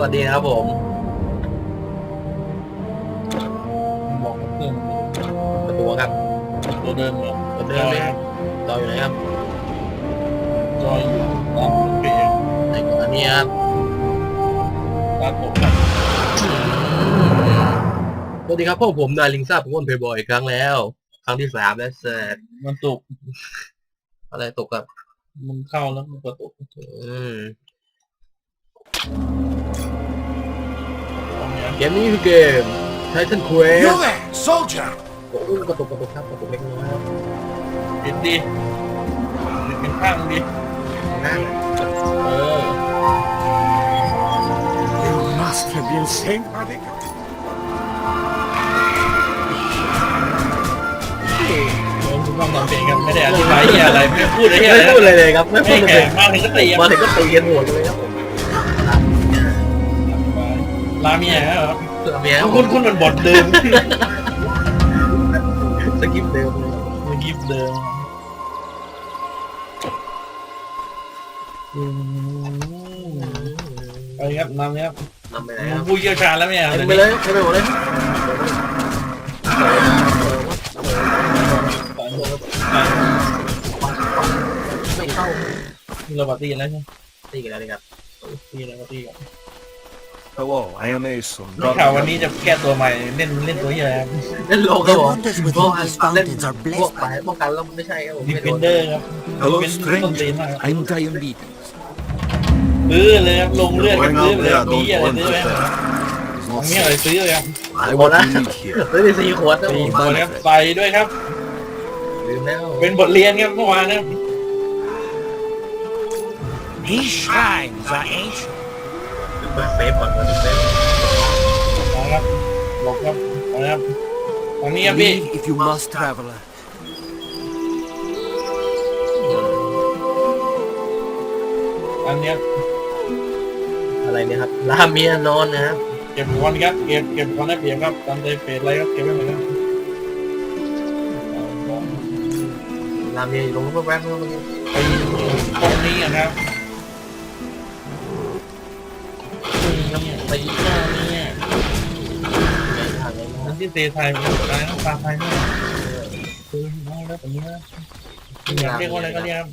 วัสดีนะครับผมบอกเพื่อนประตูครับตัวเดิมเหรอตัวเดิมเลยครับจออยู่ไหนครับจอยอยู่ตามเปลี่ยนในก่อนอันนี้ครับตามผมครับสวัสดีครับพวกผมนายลิงซ่าผมวนเพย์บอยอีกครั้งแล้ว ครั้งที่สามแล้วเสร็จมันตกอะไรตกครับ มันเข้าแล้วมันก็ตกอืมตรง เนี้ยเกมนี้คือเกม Titan Quest You there, soldier! โอ้กระตุกกระตุกครับกระตุกเล็กน้อยครับปิดดิปิดเป็นข้างดินั่งเออ You must have been saved by the โดนคุณต้องทำเปลี่ยนกันไม่ได้อธิบายเหี้ยอะไรไม่พูดอะไรเหี้ยไม่อะไรพูดเลยเลยครับไม่พูไม่ดเลแข่ยงมาถึงก็ตีมาถึงก็ตีกันหมดเลยครับผม ลาเมียครับเสือเมียครับผคุมณคุณมันบทเดิมสกิปเดิมเลยมันยิบเดิมอืมไปครับนำครับนำไปไหนมึคงรับผู้เชี่ยวชาญแล้วไหมอะเต็มไปเลยเต็มไปหมดเลยไม่เข้าเราปาร์ตี้แล้วใช่ไหมตีกันแล้วนี่ครับตีแล้วปาร์ตี้กัน Hello, I am Aeson. ได้ข่าววันนี้จะแก้ตัวใหม่เล่นเล่นตัวเหี้ยอะไรครับเล่นโลครับ The ผม wonders พวก within these เล่น fountains are พวก blessed สาย by ป้องกันแล้วไม่ใช่ครับผมดิไม่เฟโดนนเดอร์ครับ Hello, เป็นต้นตีน stranger. มากครับ I'm Diomedes. ซื้อเลยครับลงเลือด Going ซื้อ out เลย there, มี don't อะไร want ซื้อ to ไหม fail. ของ It's มี not อะไรซื้อเลยครับ I what you need here. ซื้อไปสี่ขวดนะผตีมคนครับใส่ด้วยครับ ลืมแล้วเป็นบทเรียนครับเมื่อวานนะครับ These shrines are ancient. เปิดเซฟก่อนเปิดเซฟเอาครับหลบครับเอาละครับทางนี้ครับพี่ Leave if you must, traveler. อันเนี้ยอะไรเนี่ยครับลาเมียนอนนะครับเก็บก่อนครับเก็บเก็บก่อนได้เปรียบครับตามใจเฟสอะไรครับเก็บไว้หมดครับลาเมียอยู่ตรงนู้นแป๊บๆเมื่อกี้ไปตรงนี้อะครับ ไปอีกหน้าเนี่ยทางไหนนั่นะที่เซไทยมันอะไรนะตาไทยมากคือน้องแล้วแบบนี้นะเรียกว่าอะไรก็เรียกครับ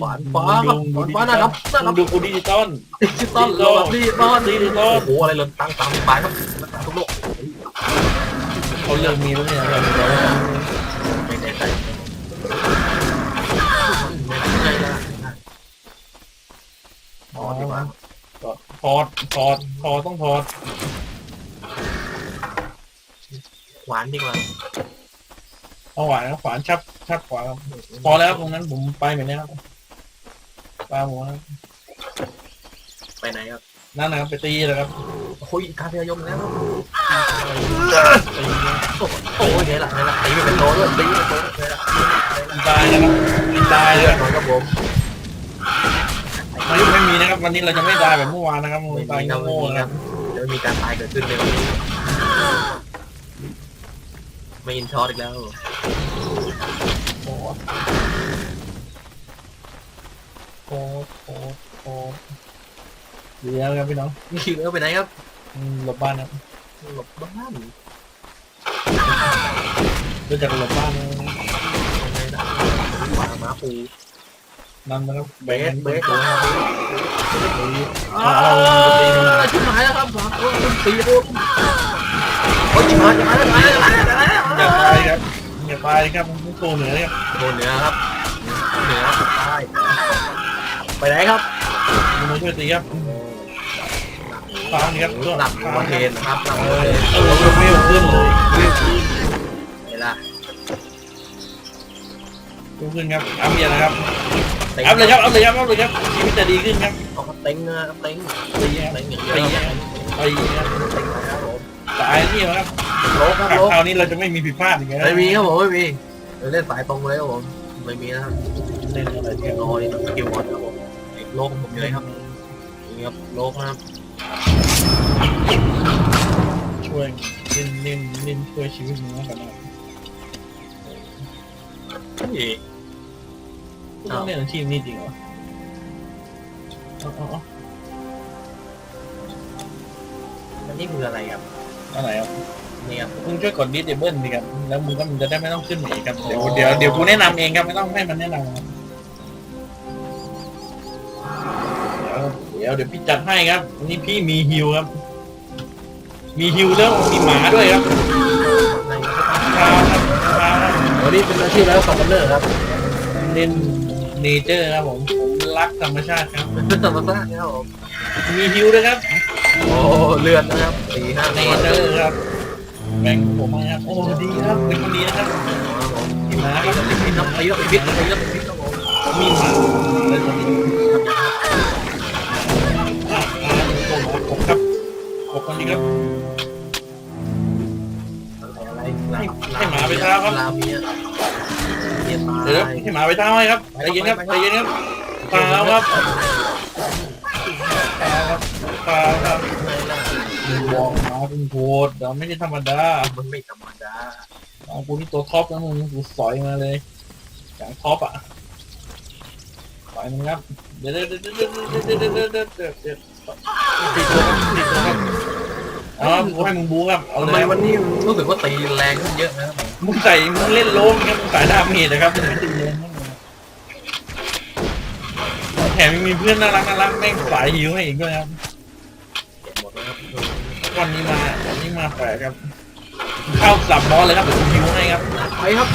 ขวานฟ้าครับขวานฟ้านะครับน่ารัดูกูดิจิตอลดิจิตอลโลกดิจิตอลดิจิตอลโอ้โหอะไรหล่นตังตามไปครับทุกโลกเขาเริ่มมีแล้วเนี่ยเราไม่แน่ อ๋อดีกว่าถอดถอดถอดต้องถอดหวานดีกว่าเอาหวานนะขวานชับชับขวาครับพอแล้วตรงนั้นผมไปแบบนี้ครับปลาหัวครับไปไหนครับนั่นนะครับไปตีเลยครับโอ้ยการพยายมแล้วตีเลยโอ้ยเนี่ยแหละเนี่ยแหละตีไม่เป็นโตด้วยตีไม่เป็นโตเลยละตายนะครับตายเลยนอนกับผม ไม่ไม่มีนะครับ วันนี้เราจะไม่ตายแบบเมื่อวานนะครับไม่ตายมีครับไม่โง่มีๆคนะรับเดี๋ยวมีการตายเกิดขึ้นในวันนี้ไม่อินช็อตอีกแล้วโอ้โหโอ้โหโอ้โหเดี๋ยวครับพี่น้องนี่คือเอาไปไหนครับอืมหลบบ้านครับหลบบ้านรู้จักหลบบ้านนะยังไงนะหมาหมาปู นั่นนะครับเบสเบสตัวครับอ้าวชิบหายแล้วครับโอ้ยตีโอ้ยโอ้ยชิบหายชิบหายแล้วตายแล้วตายแล้วตายแล้วอย่าตายครับอย่าตายครับมันตัวเหนือเนี่ยโดนเหนือครับเหนือใต้ไปไหนครับมันมาช่วยตีครับฟังครับหลับหัวเทนนะครับหลับเอหัวอเทนเออเวลขึ้นเลยเวลขึ้นเห็นล่ะเวลขึ้นครับอัพเยอะนะครับเต็ง อัพเลยครับอัพเลยครับอัพเลยครับชีวิตจะดีขึ้นครับเอาครับเต็งนะครับเต็งตีครับเต็งอย่างเดีตียวครับตีครับเต็งนะครับผมตายนี่ครับโลกครับคโลกราวนี้เราจะไม่มีผิดพลาดอย่างเงี้ยไม่มีครับผมไม่มีเราเล่นสายตรงเลยครับผมไม่มีนะครับเล่นอะไรเกเนี่ยมนอนี่สกิลบอลครับผมโลกของผมเลยครับนี่ครับโลกนะครับช่วยเล่นเล่นเล่นช่วยชีวิตมึงแล้วกันนะ นี่ต้องเล่นอาชีพนี้จริงเหรอเอาเอาเอาอันนี้คืออะไรครับเอาไหนครับนี่ครับมึงช่วยกดดิสเดเบิลดิครับแล้วมึงก็มึงจะได้ไม่ต้องขึ้นหนีครับเดี๋ยวอ๋อเดี๋ยวเดี๋ยวกูแนะนำเองครับไม่ต้องให้มันแนะนำครับเดี๋ยวเดี๋ยวพี่จัดให้ครับวันนี้พี่มีฮิวครับ มีฮิวแล้วมีหมาด้วยครับในพาครับพาครับวันนี้เป็นอาชีพแล้วคอมมานเนอร์ครับเล่น เนเจอร์ครับผมผมรักธรรมชาติครับ เป็นธรรมชาติครับผม มีฮิวด้วยครับ โอ้เลือดนะครับสี่ห้าเนตัวเจอร์ครับแบ่งผมมาครับโอ้ดีครับเป็นคนดีนะครับมีหมาครับพิษครับตีแล้วพิษตีแล้วพิษครับผมผมมีหมาเลยคนนี้อ่าอ่าผมครับผมคนนี้ครับอะไรให้หมาไปเท้าครับลาเมีย เมียตายเดี๋ยวให้หมาไปเท้าให้ครับใจเย็นครับใจเย็นครับเปล่าครับเปล่าครับเปล่าครับไม่ล่ะบอกหมาเป็นโหดเดี๋ยวไม่ใช่ธรรมดามันไม่ธรรมดาเอากูนี่ตัวท็อปแล้วมึงกูสอยมาเลยอย่างท็อปอะสอยมึงครับเดี๋ยวเดี๋ยวเดี๋ยวเดี๋ยวเดี๋ยวเดี๋ยวเดี๋ยวเดี๋ยวเดี๋ยวเดี๋ยวตีตัวครับตีตัวครับเอากูให้มึงบูครับเอาทำเลไมยวันนี้รู้สึกว่าตีแรงขึ้นเยอะนะครับผ มึงใส่มึงเล่นโล่งครับมึงสายดาเมจนะครับมึงไม่ตีเลยแถมยังมีเพื่อนน่ารักน่ารักแม่งสายหิวให้อีกด้วยครับวันนี้มาวันนี้มาแปลกครับ เข้าสับบอสเลยครับผมหิวให้ครับไปครับ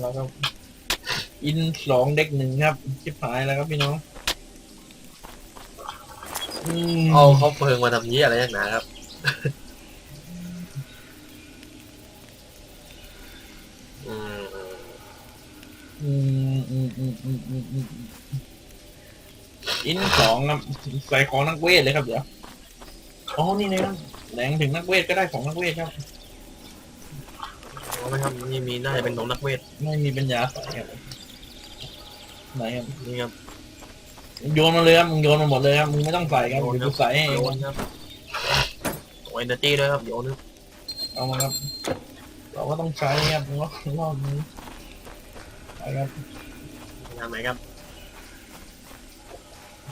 แล้วครับ อินสองเด็กหนึ่งครับชิบหายแล้วครับพี่น้องอืมเอาเขาเพิงมาทำนี้อะไรนักหนาครับ อืมอืมอืมอืมอืมอืมอืมอินสองครับใส่ของนักเวทเลยครับเดี๋ยวอ๋อนี่นะครับแหลงถึงนักเวทก็ได้ของนักเวทครับ เอาไหมครับนี่มีน่าจะเป็นนงนักเวทไม่มีปัญญาใส่ครับไหนครับนี่ครับโยนมาเลยครับมึงโยนมาหมดเลยครับมึงไม่ต้องใส่ครับโยนเดี๋ยวครับกูใส่ให้เอโยงนครับโอ้เอเนอร์จีด้วยครับโยนครับเอามาครับ เราก็ต้องใช้ครับรอบรอบนี้ไปครับงานไหนครับ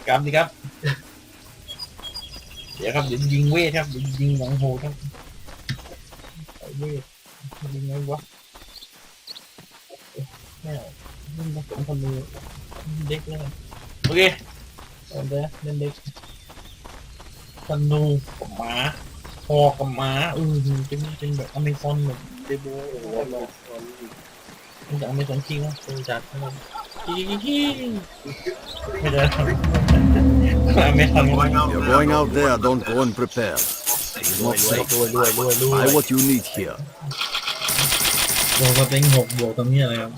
กลับดีครับ เดี๋ยวครับเดี๋ยวยิงเวทครับเดี๋ยวยิงหลังโหดครับใส่เวท ยิงไงวะแม่เล่นผสมคนดูเด็กเลยโอเคเอาเดี๋ยวเล่นเด็กธนูกับหมาคอกับหมาเออเป็นเป็นแบบอเมซอนแบบเดโบโอ้โหมันจะอเมซอนจริงวะซึ่งจัดนะครับไม่ได้ทำไม่ทำ You're going out there, don't go unprepared. รวยรวยรวยรวยรวยรวย Buy what you need here. บวกสเต็งหกบวกตรงนี้อะไรครับ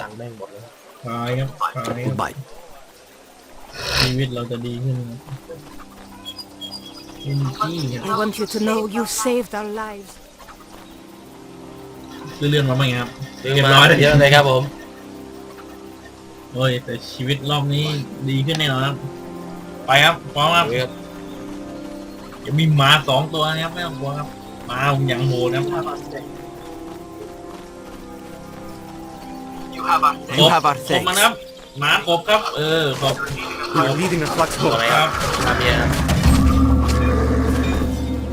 ตังค์แม่งหมดเลยครับขายครับขายครับ Goodbye. ชีวิตเราจะดีขึ้นเอ็นจี้ครับ I want you to know you saved our lives. ซื้อเรื่องมาไหมครับซื้อเรียบมาร้อยเลยเยอะเลยครับผม โอ้ยแต่ชีวิตรอบนี้ดีขึ้นแน่นอนครับ ไปครับพร้อมครับครับจะมีหมาสองตัวนะครับไม่ต้องกลัวครับหมาผมอย่างโหดครับ You have our ครบมันครับหมาครบครับ เออครบ We're leading a flux อะไรครับทำเนี่ยครับ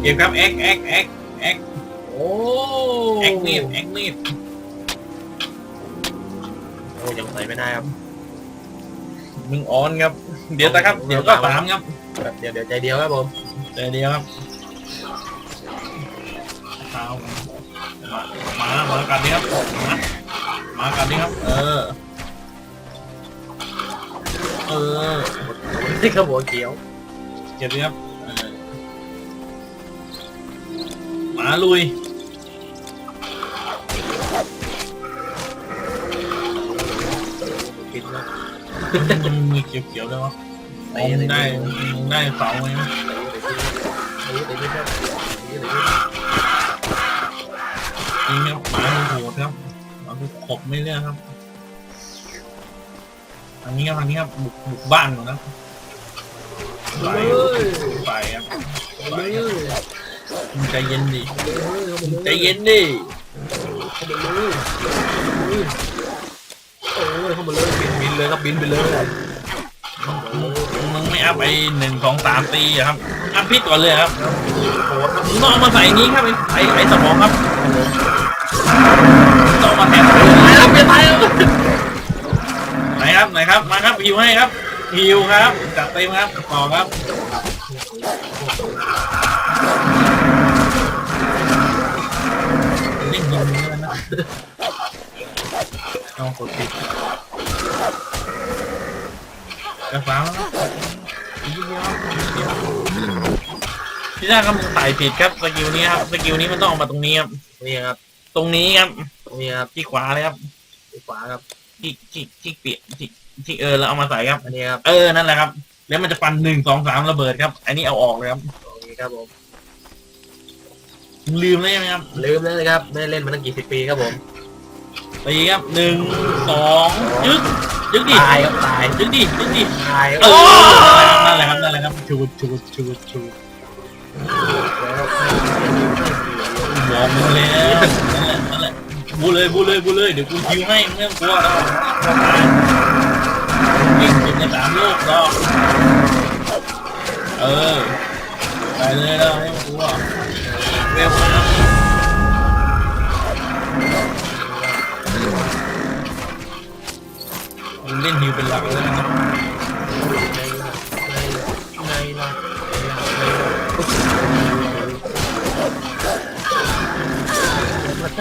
เก็บครับเอ็กเอ็กเอ็กเอ็กโอ้เอ็กมีดเอ็กมีดโอ้ยังใส่ไม่ได้ครับมึงออนครับ เดี๋ยวนะครับ เดี๋ยวก็สามครับแบบเดี๋ยวเดี๋ยวใจเดียวครับผมเดี๋ยวเดียวครับเอาหมาหมากัดนี่ครับหมาห มากันนี่ครับ เออ เออที่คือหัวเขียวเก็บนี่ครับหมาลุย กินนะมันมีเขียวๆด้วยวะมอได้ได้เสาไหมยิตีตีอหมาตีตีตีตีตีตี หมาดูขบไม่เลือกครับทางนี้ครับทางนี้ครับบุกบุกบ้านก่อนนะไปเฮ้ยไปครับไปเฮ้ยครับมึงใจเย็นดิเฮ้ยใจเย็นดิเข้ามาเลยโอ้ยเข้ามาเลยบินบินเลยครับบินไปเลยมึงไม่อัพไอ้หนึ่งสองสามตีอะครับอัพพิษก่อนเลยครับโหดครับมึงต้องเอามาใส่นี้ครับไอ้ไอ้ไอ้สมองครับต้องเอา มาแทนตายแล้วเปลี่ยนตายแล้วไหนครับไหนครับมาครับฮิวให้ครับฮิวครับจัดเต็มครับต่อครับเล่นยิงเลยนะเอากดปิดกระฟ้าแล้วนะอีกนิดเดียวครับอีกนิดเดียวที่แรกครับมึงใส่ผิดครับสกิลนี้ครับสกิลนี้มันต้องออกมาตรงนี้ครับนี่ครับ ตรงนี้ครับ นี่ครับที่ขวาเลยครับขวาครับที่ที่ที่เปียกที่ที่เออแล้วเอามาใส่ครับ อันนี้ครับเออนั่นแหละครับ แล้วมันจะฟันหนึ่งสองสามระเบิดครับ อันนี้เอาออกเลยครับโอเคครับผมลืมเลยใช่ไหมครับลืมแล้วนะครับไม่ได้เล่นมาตั้งกี่สิบปีครับผมตีครับหนึ่งสองยึกยึกดิตายครับตายยึกดิยึกดิตายเออนั่นแหละครับนั่นแหละครับชูดชูดชูดชูดแล้วบอกมึงแล้ว เลยบูเลยบูเลยเดี๋ยวกูคิวให้ไม่ต้องกลัวแล้วเก่งสุดในสามโลกแล้วเออไปเลยแล้วไม่ต้องกลัวเวลมามึงเล่นฮิวเป็นหลักเลยนะ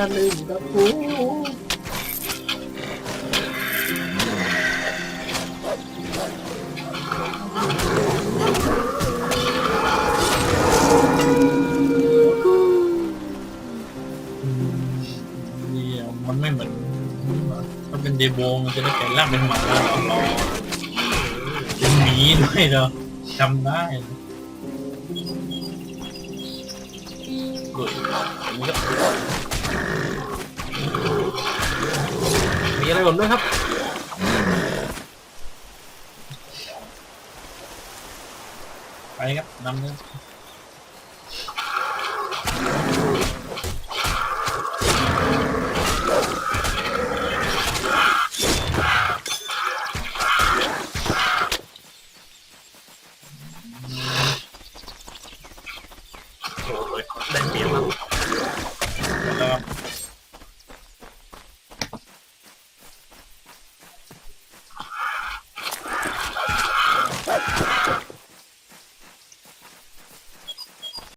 มาท่านหนึ่งครับกูเนี่ยมันไม่เหมือนถ้าเป็นเดโบมันจะได้แก่ร่างเป็นหมาเหรอเป็นหมีด้วยเหรอจำได้กดอันนี้ก็ มีอะไรผมด้วยครับ ไปครับนำเลย